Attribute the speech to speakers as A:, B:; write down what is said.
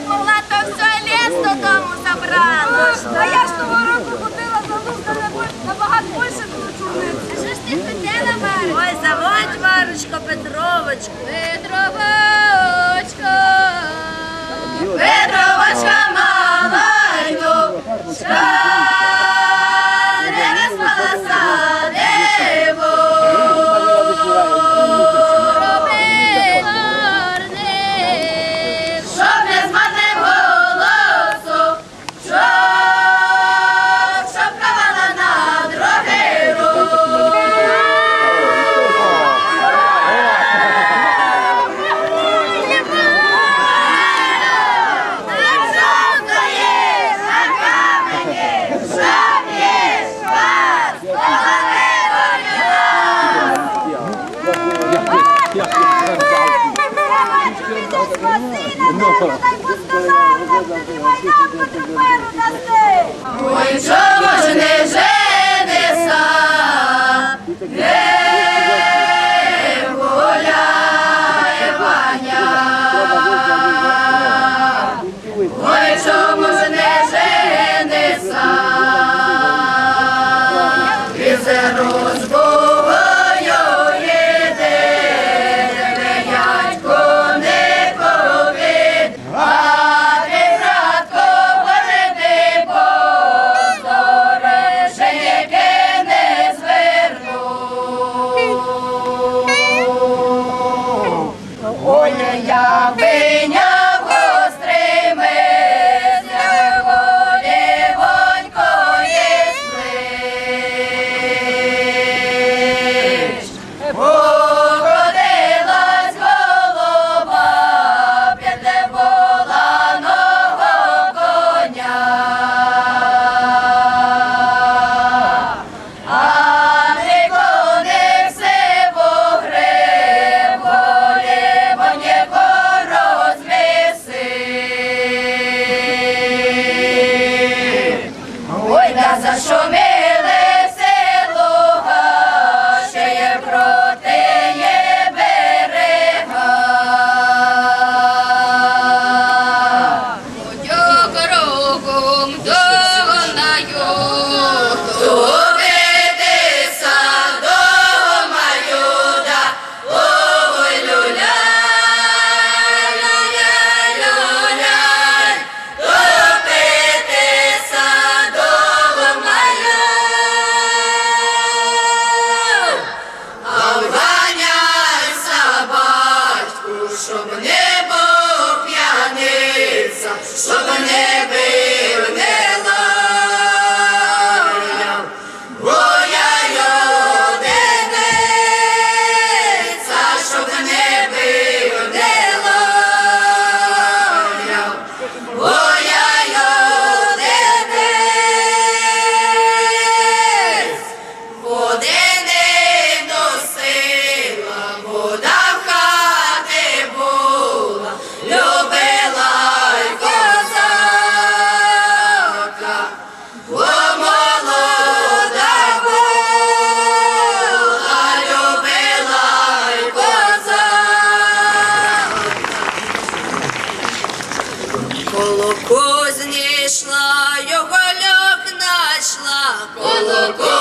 A: як могла, то все ліс додому сина Божого, дай посконав нам, нам потріб миру даси. Ой, чого ж не женися? Slow down, знайшла, його льох нашла, колоко.